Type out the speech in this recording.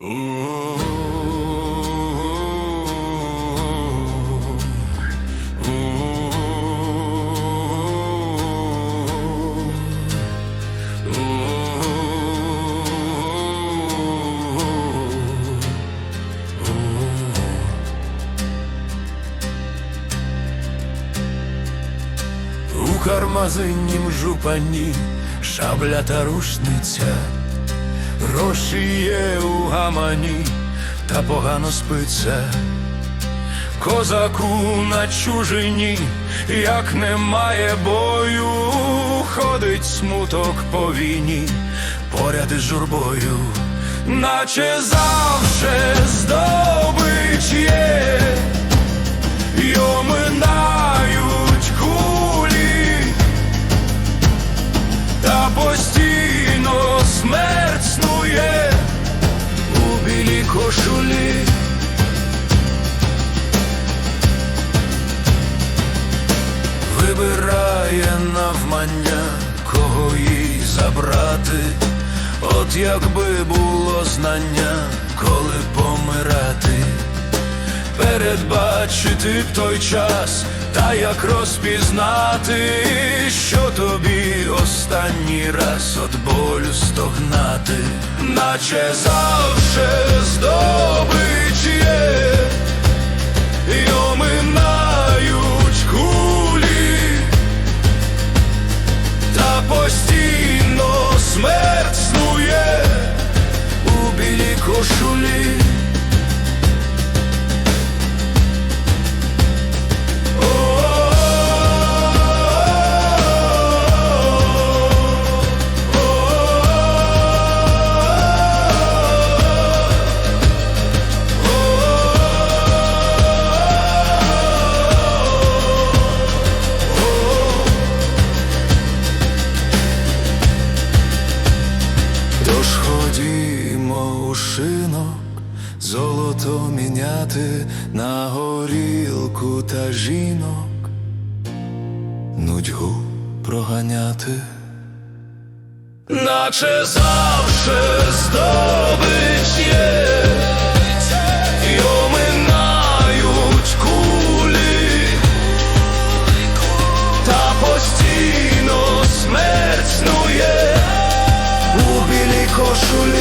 У кармазиннім жупані шабля та рушниця, гроші є у гамані, та погано спиться. Козаку на чужині, як немає бою, ходить смуток по війні, поряд із журбою, наче завше здобич є, Вибирає навмання, кого їй забрати, от якби було знання, коли помирати, передбачити б той час, та як розпізнати, що тобі останній раз от болю стогнати, наче завше здобич пушинок, золото міняти на горілку та жінок, нудьгу проганяти, наче завше здобич є. Оминають кулі, та постійно смерть снує. У білій кошулі.